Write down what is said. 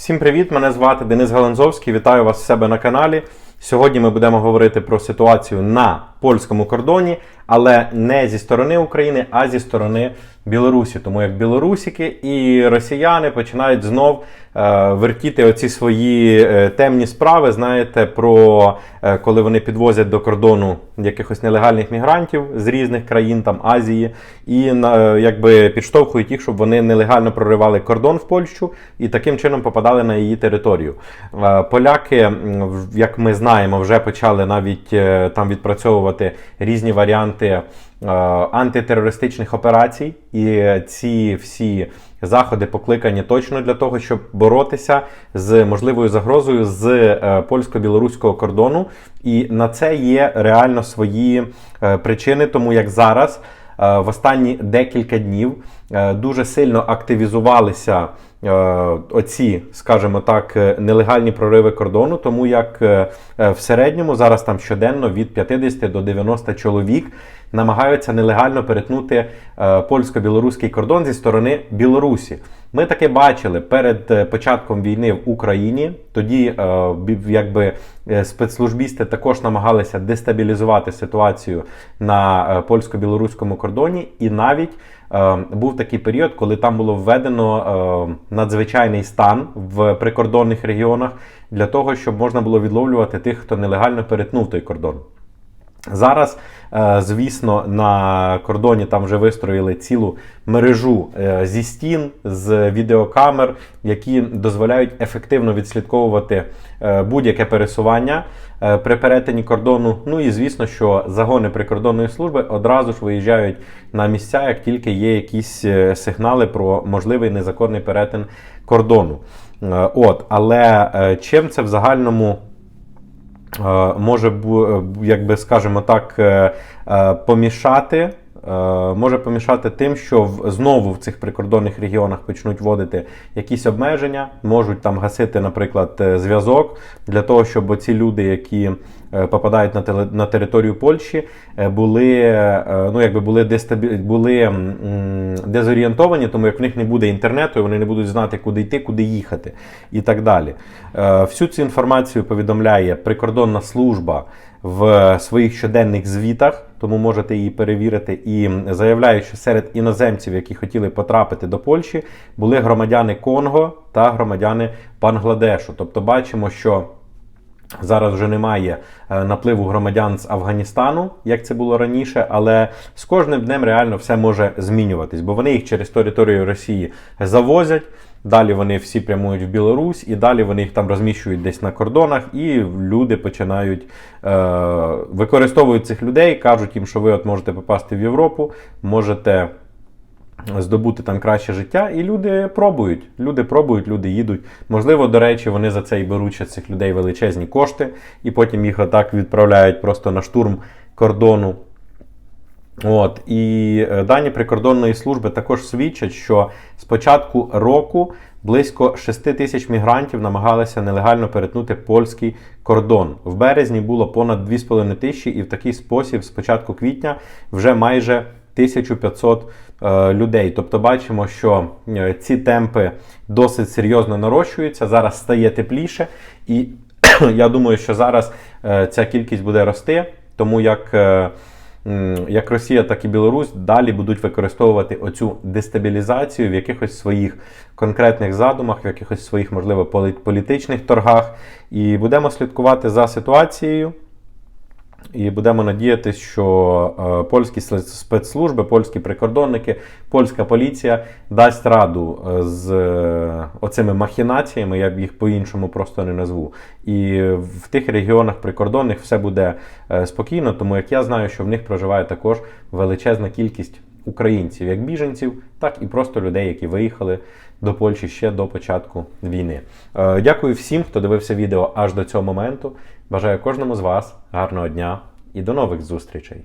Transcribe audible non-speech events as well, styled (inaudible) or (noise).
Всім привіт! Мене звати Денис Галанзовський. Вітаю вас в себе на каналі. Сьогодні ми будемо говорити про ситуацію на польському кордоні, але не зі сторони України, а зі сторони Білорусі. Тому як білорусики і росіяни починають знов е, вертіти оці свої е, темні справи. Знаєте, про е, коли вони підвозять до кордону якихось нелегальних мігрантів з різних країн, там Азії, і якби підштовхують їх, щоб вони нелегально проривали кордон в Польщу і таким чином попадали на її територію. Поляки, як ми знаємо, вже почали навіть там відпрацьовувати різні варіанти е, антитерористичних операцій, і ці всі заходи покликані точно для того, щоб боротися з можливою загрозою з е, польсько-білоруського кордону. І на це є реально свої е, причини, тому як зараз в останні декілька днів дуже сильно активізувалися оці, скажімо так, е, нелегальні прориви кордону, тому як е, е, в середньому зараз там щоденно від 50 до 90 чоловік намагаються нелегально перетнути е, польсько-білоруський кордон зі сторони Білорусі. Ми таке бачили перед е, початком війни в Україні. Тоді е, якби е, спецслужбісти також намагалися дестабілізувати ситуацію на польсько-білоруському кордоні, і навіть був такий період, коли там було введено надзвичайний стан в прикордонних регіонах для того, щоб можна було відловлювати тих, хто нелегально перетнув той кордон. Зараз, е, звісно, на кордоні там вже вистроїли цілу мережу е, зі стін з відеокамер, які дозволяють ефективно відслідковувати е, будь-яке пересування при перетині кордону. Ну і звісно, що загони прикордонної служби одразу ж виїжджають на місця, як тільки є якісь сигнали про можливий незаконний перетин кордону. От, але чим це в загальному може, бу- е, якби скажімо так, е, е, помішати. е, Може помішати тим, що в- знову в цих прикордонних регіонах почнуть вводити якісь обмеження, можуть там гасити, наприклад, е, зв'язок для того, щоб ці люди, які е, попадають на, теле- на територію Польщі, е, були, е, ну, якби були, дестабі... були дезорієнтовані, тому як в них не буде інтернету, вони не будуть знати, куди йти, куди їхати і так далі. Е, Всю цю інформацію повідомляє прикордонна служба в своїх щоденних звітах, тому можете її перевірити. І заявляють, що серед іноземців, які хотіли потрапити до Польщі, були громадяни Конго та громадяни Бангладешу. Тобто бачимо, що Зараз вже немає е, напливу громадян з Афганістану, як це було раніше, але з кожним днем реально все може змінюватись, бо вони їх через територію Росії завозять. Далі вони всі прямують в Білорусь, і далі вони їх там розміщують десь на кордонах, і люди починають е, використовують цих людей, кажуть їм, що ви от можете попасти в Європу, можете здобути там краще життя, і люди пробують. Люди пробують, люди їдуть. Можливо, до речі, вони за це і беруть цих людей величезні кошти, і потім їх отак відправляють просто на штурм кордону. От і е, дані прикордонної служби також свідчать, що з початку року близько 6 тисяч мігрантів намагалися нелегально перетнути польський кордон. В березні було понад 2,5 тисячі, і в такий спосіб, з початку квітня, вже майже 1500 е, людей. Тобто бачимо, що е, ці темпи досить серйозно нарощуються. Зараз стає тепліше, і (clears throat) я думаю, що зараз е, ця кількість буде рости, тому як. як Росія, так і Білорусь далі будуть використовувати оцю дестабілізацію в якихось своїх конкретних задумах, в якихось своїх, можливо, політичних торгах. І будемо слідкувати за ситуацією. І будемо надіятися, що е, польські спецслужби, польські прикордонники, польська поліція дасть раду е, з е, оцими махінаціями, я б їх по-іншому просто не назву. І в тих регіонах прикордонних все буде спокійно, тому як я знаю, що в них проживає також величезна кількість українців, як біженців, так і просто людей, які виїхали до Польщі ще до початку війни. Е, Дякую всім, хто дивився відео аж до цього моменту. Бажаю кожному з вас гарного дня і до нових зустрічей!